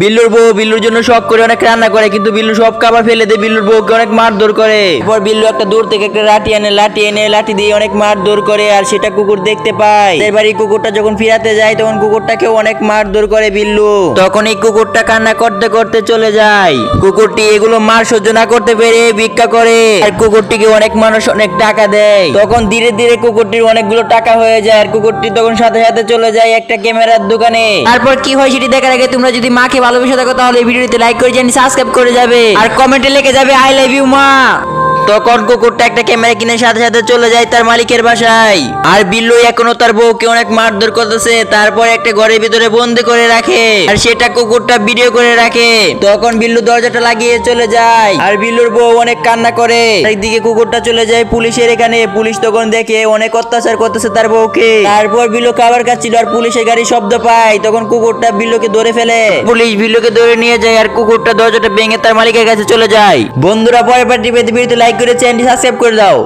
বিল্লুর বউ বিল্লুর জন্য শখ করে অনেক রান্না করে, কিন্তু বিল্লু সব খাবার ফেলে দেয়, বিল্লুর বউকে অনেক মারধর করে। এরপর বিল্লু একটা দূর থেকে একটা লাঠি আনে লাঠি এনে, লাঠি দিয়ে অনেক মারধর করে, আর সেটা কুকুর দেখতে পায়। এবার এই কুকুরটা যখন ফিরাতে যায়, তখন কুকুরটাকেও অনেক মারধর করে বিল্লু। তখন এই কুকুরটা কান্না করতে করতে চলে যায়। কুকুরটি এগুলো মার সহ্য না করতে পেরে ভিক্ষা করে, আর কুকুরটিকে অনেক মানুষ অনেক টাকা দেয়। তখন ধীরে ধীরে কুকুরটির অনেকগুলো টাকা হয়ে যায়, আর কুকুরটি তখন সাথে সাথে চলে যায় একটা ক্যামেরার দোকানে। তারপর কি হয় সেটি দেখার আগে তোমরা যদি মাকে ভালোবেসে থাকো, তাহলে এই ভিডিওটিতে লাইক করে জানি সাবস্ক্রাইব করে যাবে। আর কমেন্টে লিখে যাবে আই লাভ ইউ মা। তখন কুকুরটা একটা ক্যামেরা কিনে সাথে সাথে চলে যায় তার মালিকের বাসায়। আর বিল্লু এখনও তার বউকে অনেক মারধর করতেছে, তারপর একটা ঘরের ভিতরে বন্দি করে রাখে। আর সেটা কুকুরটা ভিডিও করে রাখে। তখন বিল্লু দরজাটা লাগিয়ে চলে যায়, আর বিল্লুর বউ অনেক কান্না করে। একদিকে কুকুরটা চলে যায় পুলিশের এখানে, পুলিশ তখন দেখে অনেক অত্যাচার করতেছে তার বউকে। তারপর বিল্লু খাবার খাচ্ছিল, আর পুলিশের গাড়ি শব্দ পায়। তখন কুকুরটা বিল্লুকে ধরে ফেলে। পুলিশ বিল্লুকে ধরে নিয়ে যায়, আর কুকুরটা দরজাটা ভেঙে তার মালিকের কাছে চলে যায়। বন্ধুরা, পরের পার্টি পেতে ভিডিওতে লাইক করে চ্যানেলটি সাবস্ক্রাইব করে দাও।